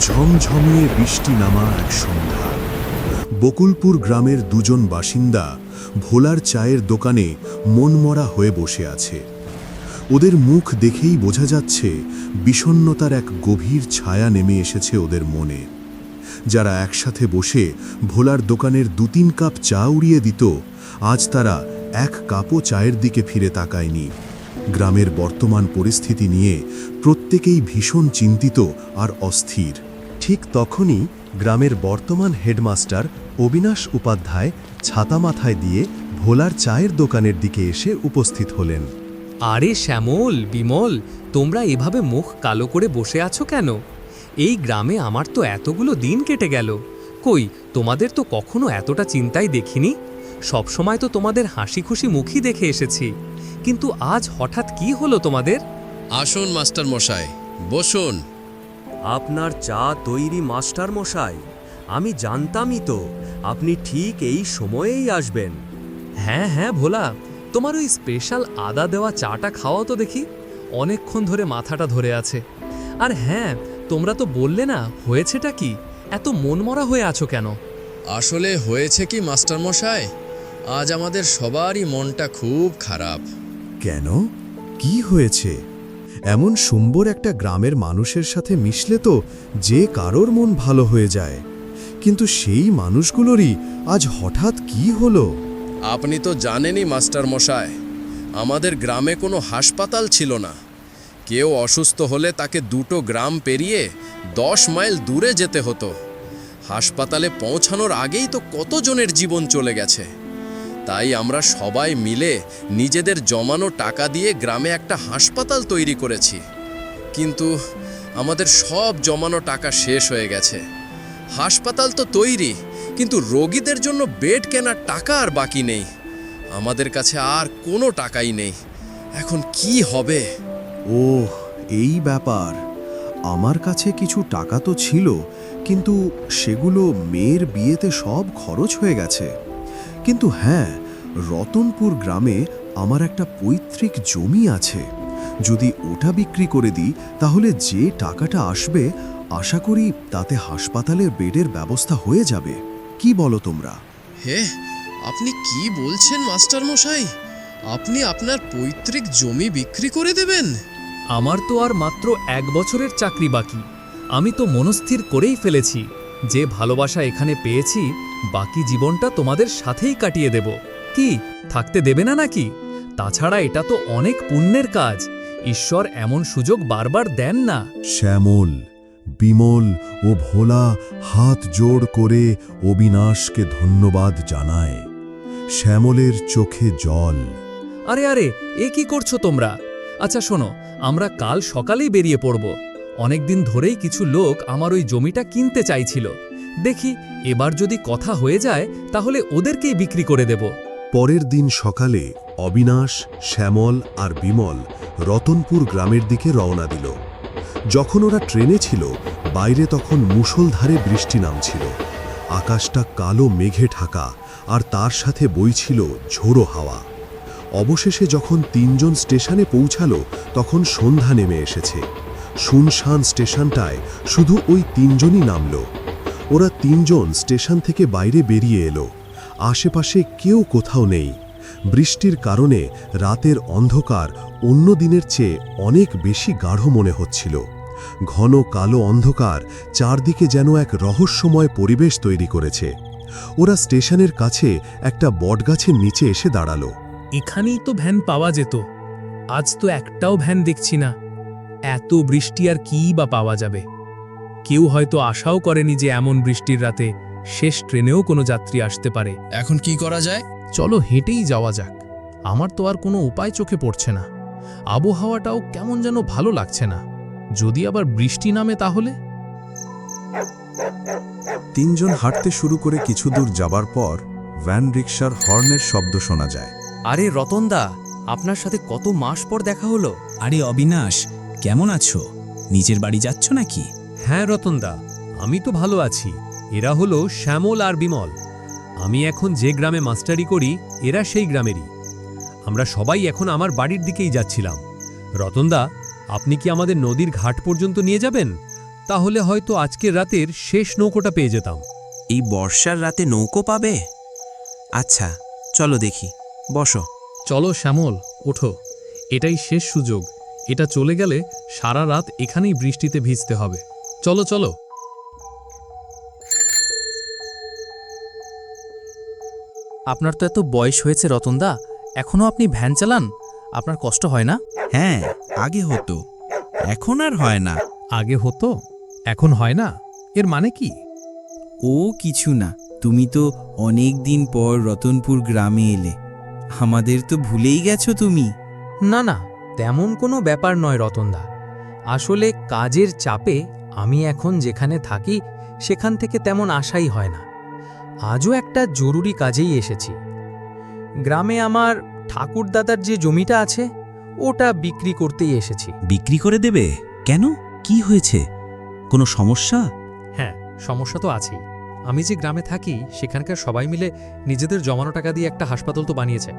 ঝমঝমিয়ে বৃষ্টি নামা এক সন্ধ্যা। বকুলপুর গ্রামের দুজন বাসিন্দা ভোলার চায়ের দোকানে মনমরা হয়ে বসে আছে। ওদের মুখ দেখেই বোঝা যাচ্ছে বিষণ্ণতার এক গভীর ছায়া নেমে এসেছে ওদের মনে। যারা একসাথে বসে ভোলার দোকানের দু তিন কাপ চা উড়িয়ে দিত, আজ তারা এক কাপও চায়ের দিকে ফিরে তাকায়নি। গ্রামের বর্তমান পরিস্থিতি নিয়ে প্রত্যেকেই ভীষণ চিন্তিত আর অস্থির। ঠিক তখনই গ্রামের বর্তমান হেডমাস্টার অবিনাশ উপাধ্যায় ছাতা মাথায় দিয়ে ভোলার চায়ের দোকানের দিকে এসে উপস্থিত হলেন। আরে শ্যামল বিমল তোমরা এভাবে মুখ কালো করে বসে আছো কেন? এই গ্রামে আমার তো এতগুলো দিন কেটে গেল। কই তোমাদের তো কখনো এতটা চিন্তাই দেখিনি? সবসময় তো তোমাদের হাসি খুশি মুখই দেখে এসেছি। কিন্তু আজ হঠাৎ কি হলো তোমাদের? আসুন মাস্টার মশাই বসুন। আপনার চা তৈরি মাস্টার মশাই। আমি জানতামই তো আপনি ঠিক এই সময়েই আসবেন। হ্যাঁ হ্যাঁ ভোলা তোমার ওই স্পেশাল আদা দেওয়া চাটা খাওয়াও তো দেখি। অনেকক্ষণ ধরে মাথাটা ধরে আছে। আর হ্যাঁ তোমরা তো বললে না হয়েছেটা কি? এত মনমরা হয়ে আছো কেন? আসলে হয়েছে কি মাস্টার মশাই? আজ আমাদের সবারই মনটা খুব খারাপ। কেন? কি হয়েছে? এমন সুম্বর একটা গ্রামের মানুষের সাথে মিশলে তো যে কারোর মন ভালো হয়ে যায়। কিন্তু সেই মানুষগুলোরই আজ হঠাৎ কি হলো? আপনি তো জানেনই, মাস্টার মশাই, আমাদের গ্রামে কোনো হাসপাতাল ছিল না। কেউ অসুস্থ হলে তাকে দুটো গ্রাম পেরিয়ে দশ মাইল দূরে যেতে হতো। হাসপাতালে পৌঁছানোর আগেই তো কতজনের জীবন চলে গেছে। তাই আমরা সবাই মিলে নিজেদের জমানো টাকা দিয়ে গ্রামে একটা হাসপাতাল তৈরি করেছি। কিন্তু আমাদের সব জমানো টাকা শেষ হয়ে গেছে। হাসপাতাল তো তৈরি, কিন্তু রোগীদের জন্য বেড কেনার টাকা আর বাকি নেই। আমাদের কাছে আর কোনো টাকাই নেই। এখন কি হবে? ওহ, এই ব্যাপার। আমার কাছে কিছু টাকা তো ছিল, কিন্তু সেগুলো মেয়ের বিয়েতে সব খরচ হয়ে গেছে। কিন্তু হ্যাঁ রতনপুর গ্রামে আমার একটা পৈতৃক জমি আছে। যদি ওটা বিক্রি করে দিই তাহলে যে টাকাটা আসবে আশা করি তাতে হাসপাতালের বেডের ব্যবস্থা হয়ে যাবে। কি বলো তোমরা? হে আপনি কি বলছেন মাস্টার মশাই আপনি আপনার পৈতৃক জমি বিক্রি করে দেবেন? আমার তো আর মাত্র এক বছরের চাকরি বাকি। আমি তো মনস্থির করেই ফেলেছি। যে ভালোবাসা এখানে পেয়েছি বাকি জীবনটা তোমাদের সাথেই কাটিয়ে দেব। কি থাকতে দেবে না নাকি? তাছাড়া এটা তো অনেক পুণ্যের কাজ। ঈশ্বর এমন সুযোগ বারবার দেন না। শ্যামল বিমল ও ভোলা হাত জোড় করে অবিনাশকে ধন্যবাদ জানায়। শ্যামলের চোখে জল। আরে আরে এ কি করছ তোমরা? আচ্ছা শোনো আমরা কাল সকালেই বেরিয়ে পড়ব। অনেকদিন ধরেই কিছু লোক আমার ওই জমিটা কিনতে চাইছিল। দেখি, এবার যদি কথা হয়ে যায়, তাহলে ওদেরকেই বিক্রি করে দেব। পরের দিন সকালে অবিনাশ, শ্যামল আর বিমল রতনপুর গ্রামের দিকে রওনা দিল। যখন ওরা ট্রেনে ছিল, বাইরে তখন মুষলধারে বৃষ্টি নামছিল। আকাশটা কালো মেঘে ঢাকা, আর তার সাথে বইছিল ঝোড়ো হাওয়া। অবশেষে যখন তিনজন স্টেশনে পৌঁছালো, তখন সন্ধ্যা নেমে এসেছে। শুনশান স্টেশনটায় শুধু ওই তিনজনই নামল। ওরা তিনজন স্টেশন থেকে বাইরে বেরিয়ে এলো। আশেপাশে কেউ কোথাও নেই। বৃষ্টির কারণে রাতের অন্ধকার অন্য দিনের চেয়ে অনেক বেশি গাঢ় মনে হচ্ছিল। ঘন কালো অন্ধকার চারদিকে যেন এক রহস্যময় পরিবেশ তৈরি করেছে। ওরা স্টেশনের কাছে একটা বটগাছের নিচে এসে দাঁড়াল। এখানেই তো ভ্যান পাওয়া যেত। আজ তো একটাও ভ্যান দেখছি না। এত বৃষ্টি আর কী বা পাওয়া যাবে? কেউ হয়তো আশাও করেনি যে এমন বৃষ্টির রাতে শেষ ট্রেনেও কোনো যাত্রী আসতে পারে। এখন কি করা যায়? চলো হেঁটেই যাওয়া যাক। আমার তো আর কোনো উপায় চোখে পড়ছে না। আবহাওয়াটাও কেমন যেন ভালো লাগছে না। যদি আবার বৃষ্টি নামে তাহলে? তিনজন হাঁটতে শুরু করে কিছু দূর যাবার পর ভ্যান রিক্সার হর্নের শব্দ শোনা যায়। আরে রতনদা আপনার সাথে কত মাস পর দেখা হলো? আরে অবিনাশ কেমন আছো? নিজের বাড়ি যাচ্ছ নাকি? হ্যাঁ রতনদা আমি তো ভালো আছি। এরা হলো শ্যামল আর বিমল। আমি এখন যে গ্রামে মাস্টারি করি এরা সেই গ্রামেরই। আমরা সবাই এখন আমার বাড়ির দিকেই যাচ্ছিলাম। রতনদা আপনি কি আমাদের নদীর ঘাট পর্যন্ত নিয়ে যাবেন? তাহলে হয়তো আজকের রাতের শেষ নৌকোটা পেয়ে যেতাম। এই বর্ষার রাতে নৌকো পাবে? আচ্ছা চলো দেখি। বসো। চলো শ্যামল ওঠো। এটাই শেষ সুযোগ। এটা চলে গেলে সারা রাত এখানেই বৃষ্টিতে ভিজতে হবে। চলো চলো। আপনার তো এত বয়স হয়েছে রতনদা। এখনও আপনি ভ্যান চালান? আপনার কষ্ট হয় না? হ্যাঁ আগে হতো। এখন আর হয় না। আগে হতো? এখন হয় না? এর মানে কি? ও কিছু না। তুমি তো অনেক দিন পর রতনপুর গ্রামে এলে। আমাদের তো ভুলেই গেছো তুমি। না না তেমন কোনো ব্যাপার নয় রতনদা। আসলে কাজের চাপে আমি এখন যেখানে থাকি সেখান থেকে তেমন আশাই হয় না। আজও একটা জরুরি কাজেই এসেছি। গ্রামে আমার ঠাকুরদাদার যে জমিটা আছে ওটা বিক্রি করতেই এসেছি। বিক্রি করে দেবে? কেন? কি হয়েছে? কোনো সমস্যা? হ্যাঁ সমস্যা তো আছেই। আমি যে গ্রামে থাকি সেখানকার সবাই মিলে নিজেদের জমানো টাকা দিয়ে একটা হাসপাতাল তো বানিয়েছে।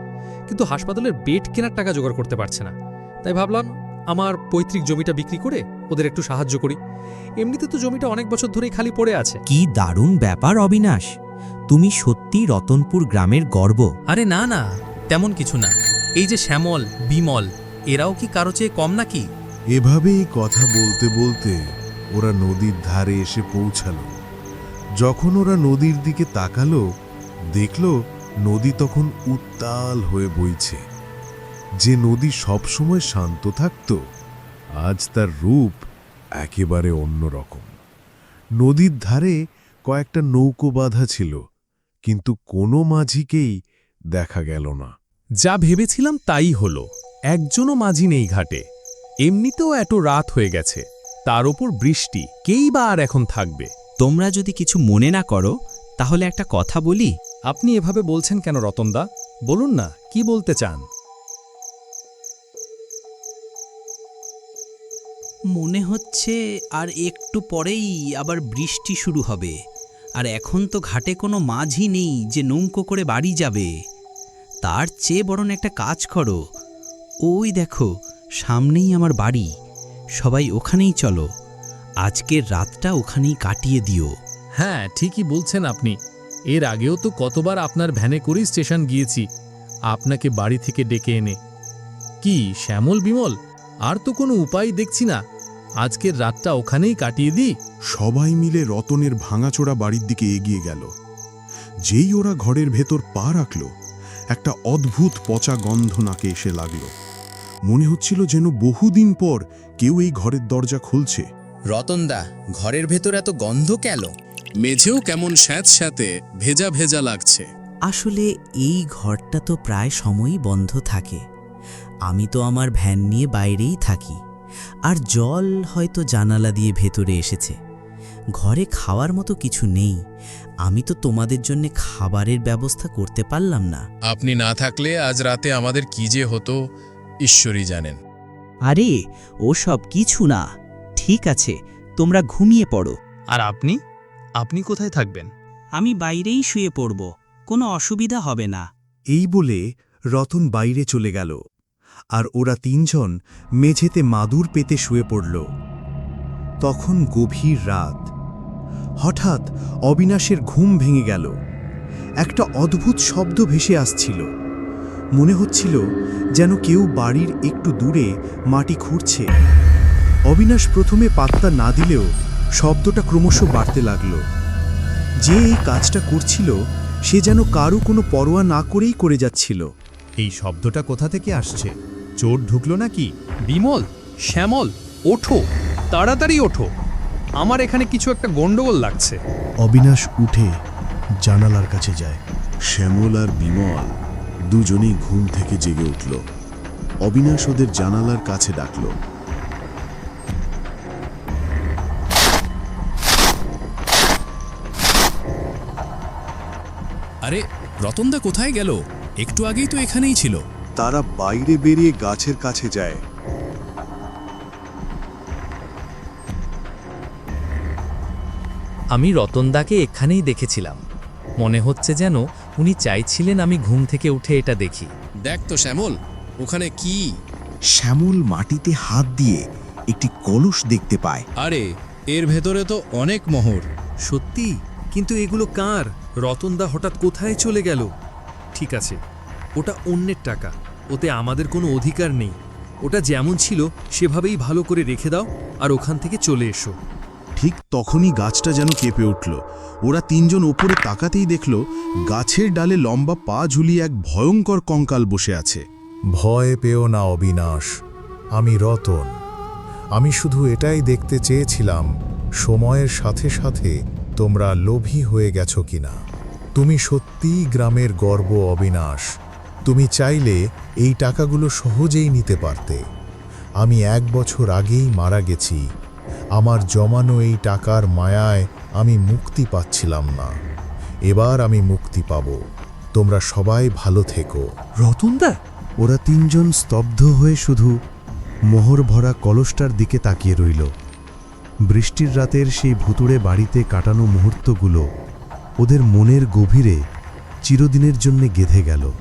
কিন্তু হাসপাতালের বেড কেনার টাকা জোগাড় করতে পারছে না। তাই ভাবলাম আমার পৈতৃক জমিটা বিক্রি করে ওদের একটু সাহায্য করি। এমনিতে তো জমিটা অনেক বছর ধরেই খালি পড়ে আছে। কি দারুণ ব্যাপার অবিনাশ। তুমি সত্যি রতনপুর গ্রামের গর্ব। আরে না না তেমন কিছু না। এই যে শ্যামল বিমল এরাও কি কারও চেয়ে কম নাকি? এভাবেই কথা বলতে বলতে ওরা নদীর ধারে এসে পৌঁছালো। যখন ওরা নদীর দিকে তাকালো দেখল নদী তখন উত্তাল হয়ে বইছে। যে নদী সবসময় শান্ত থাকত আজ তার রূপ একেবারে অন্যরকম। নদীর ধারে কয়েকটা নৌকো বাঁধা ছিল কিন্তু কোনো মাঝিকেই দেখা গেল না। যা ভেবেছিলাম তাই হলো একজনও মাঝি নেই ঘাটে। এমনিতেও এত রাত হয়ে গেছে তার ওপর বৃষ্টি কেই বা আর এখন থাকবে? তোমরা যদি কিছু মনে না করো তাহলে একটা কথা বলি। আপনি এভাবে বলছেন কেন রতনদা? বলুন না কি বলতে চান? মনে হচ্ছে আর একটু পরেই আবার বৃষ্টি শুরু হবে। আর এখন তো ঘাটে কোনো মাঝই নেই যে নৌকো করে বাড়ি যাবে। তার চেয়ে বরং একটা কাজ করো। ওই দেখো, সামনেই আমার বাড়ি। সবাই ওখানেই চলো। আজকের রাতটা ওখানেই কাটিয়ে দিও। হ্যাঁ ঠিকই বলছেন আপনি। এর আগেও তো কতবার আপনার ভ্যানে করেই স্টেশন গিয়েছি। আপনাকে বাড়ি থেকে ডেকে এনে। কি, শ্যামল বিমল? আর তো কোনো উপায় দেখছি না। আজকের রাতটা ওখানেই কাটিয়ে দিই। সবাই মিলে রতনের ভাঙাচোরা বাড়ির দিকে এগিয়ে গেল। যেই ওরা ঘরের ভেতর পা রাখল একটা অদ্ভুত পচা গন্ধ নাকে এসে লাগল। মনে হচ্ছিল যেন বহুদিন পর কেউ এই ঘরের দরজা খুলছে। রতনদা ঘরের ভেতর এত গন্ধ কেন? মেঝেও কেমন স্যাঁত স্যাঁতে ভেজা ভেজা লাগছে। আসলে এই ঘরটা তো প্রায় সময়ই বন্ধ থাকে। আমি তো আমার ভ্যান নিয়ে বাইরেই থাকি। আর জল হয়তো জানালা দিয়ে ভেতরে এসেছে। ঘরে খাওয়ার মতো কিছু নেই। আমি তো তোমাদের জন্য খাবারের ব্যবস্থা করতে পারলাম না। আপনি না থাকলে আজ রাতে আমাদের কি যে হতো ঈশ্বরই জানেন। আরে ও সব কিছু না। ঠিক আছে তোমরা ঘুমিয়ে পড়ো। আর আপনি? আপনি কোথায় থাকবেন? আমি বাইরেই শুয়ে পড়ব। কোনো অসুবিধা হবে না। এই বলে রতন বাইরে চলে গেল। আর ওরা তিনজন মেঝেতে মাদুর পেতে শুয়ে পড়ল। তখন গভীর রাত। হঠাৎ অবিনাশের ঘুম ভেঙে গেল। একটা অদ্ভুত শব্দ ভেসে আসছিল। মনে হচ্ছিল যেন কেউ বাড়ির একটু দূরে মাটি খুঁড়ছে। অবিনাশ প্রথমে পাত্তা না দিলেও শব্দটা ক্রমশ বাড়তে লাগল। যে এই কাজটা করছিল, সে যেন কারও কোনো পরোয়া না করেই করে যাচ্ছিল। এই শব্দটা কোথা থেকে আসছে? চোর ঢুকলো নাকি? বিমল শ্যামল ওঠো তাড়াতাড়ি ওঠো। আমার এখানে কিছু একটা গন্ডগোল লাগছে। অবিনাশ উঠে জানালার কাছে যায়। শ্যামল আর বিমল দুজনেই ঘুম থেকে জেগে উঠল। অবিনাশ ওদের জানালার কাছে ডাকল। আরে রতনদা কোথায় গেল? একটু আগেই তো এখানেই ছিল। তারা বাইরে বেরিয়ে গাছের কাছে যায়। আমি রতনদাকে এখানেই দেখেছিলাম। মনে হচ্ছে যেন উনি চাইছিলেন আমি ঘুম থেকে উঠে এটা দেখি। দেখ তো শ্যামল ওখানে কি? শ্যামল মাটিতে হাত দিয়ে একটি কলস দেখতে পায়। আরে এর ভেতরে তো অনেক মোহর। সত্যি? কিন্তু এগুলো কার? রতনদা হঠাৎ কোথায় চলে গেল? ঠিক আছে ওটা অন্যের টাকা। ওতে আমাদের কোনো অধিকার নেই। ওটা যেমন ছিল সেভাবেই ভালো করে রেখে দাও আর ওখান থেকে চলে এসো। ঠিক তখনই গাছটা যেন কেঁপে উঠল। ওরা তিনজন ওপরে তাকাতেই দেখল গাছের ডালে লম্বা পা ঝুলিয়ে এক ভয়ঙ্কর কঙ্কাল বসে আছে। ভয় পেও না অবিনাশ। আমি রতন। আমি শুধু এটাই দেখতে চেয়েছিলাম সময়ের সাথে সাথে তোমরা লোভী হয়ে গেছো কিনা। তুমি সত্যিই গ্রামের গর্ব অবিনাশ। তুমি চাইলে এই টাকাগুলো সহজেই নিতে পারতে। আমি এক বছর আগেই মারা গেছি। আমার জমানো এই টাকার মায়ায় আমি মুক্তি পাচ্ছিলাম না। এবার আমি মুক্তি পাব। তোমরা সবাই ভালো থেকো। রতনদা, ওরা তিনজন স্তব্ধ হয়ে শুধু মোহর ভরা কলসটার দিকে তাকিয়ে রইল। বৃষ্টির রাতের সেই ভুতুড়ে বাড়িতে কাটানো মুহূর্তগুলো ওদের মনের গভীরে চিরদিনের জন্যে গেঁথে গেল।